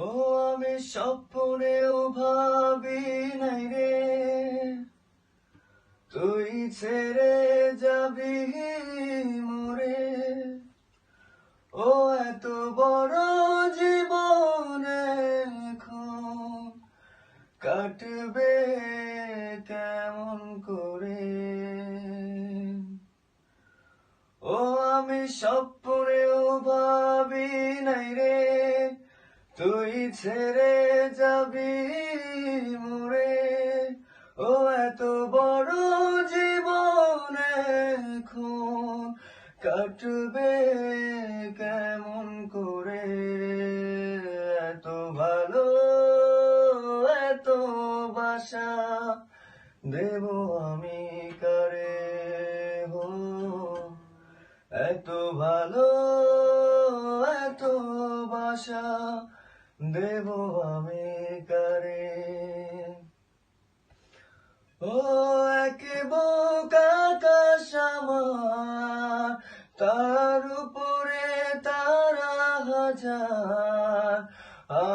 ও, আমি স্বপ্নেও ভাবি নাই রে। তুই ছেড়ে যাবি মোরে। ও, এত বড় জীবন এখন কাটবে কেমন করে? ও, আমি স্বপ্নেও ভাবি নাই রে। তুই ছেড়ে যাবি মোরে। ও এত বড় জীবন কাটবে কেমন করে? এত ভালো, এত বাসা দেব আমি কারে হো? এত ভালো, এত বাসা দেব আমি কারে। ও এক বোকা আমার, তার উপরে তারা হাজার,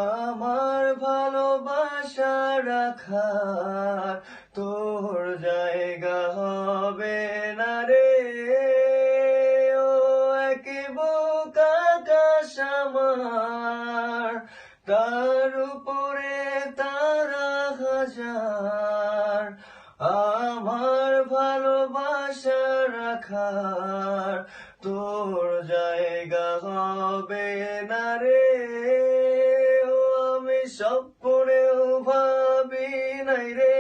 আমার ভালোবাসা রাখার তোর জায়গা হবে না রে। ও এক বোকা আমার তার উপরে তারা হাজার, আমার ভালোবাসা রাখার তোর জায়গা হবে না রে। ও, আমি স্বপ্নেও ভাবি নাই রে।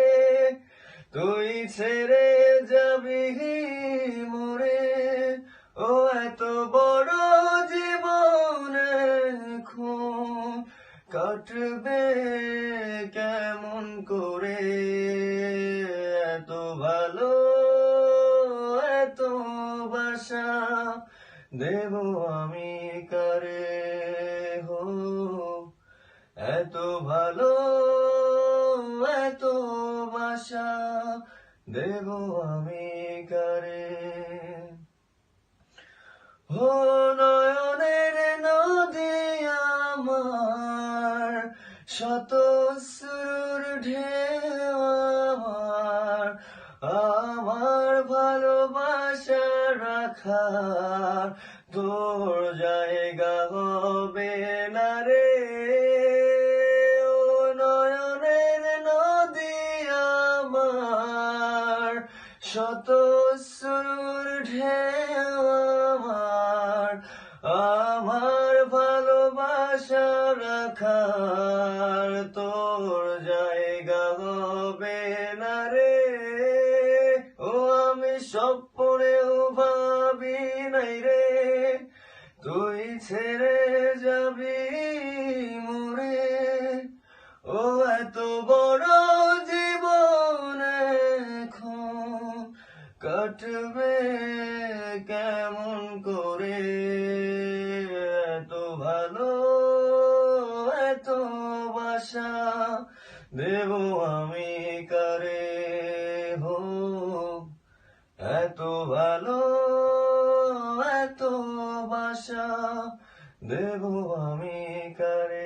তুই ছেড়ে কাটবে কেমন করে? এত ভালো, এত বাসা দেব আমি কারে হো? এত ভালো, এত বাসা দেব আমি কারে? হো নয়নের শত সুর ঢেউ আমার আমার ভালোবাসা রাখার তোর জায়গা হবে না রে। নয়নের নদী আমার শত সুর ঢেউ আমার ভালোবাসা রাখার তোর জায়গা হবে না রে। ও, আমি স্বপ্নেও ভাবি নাই রে। তুই ছেড়ে যাবি মোরে ও, এত বড় জীবন এখন কাটবে দেব আমি কারে হো? এত ভালো এত বাসা দেব আমি কারে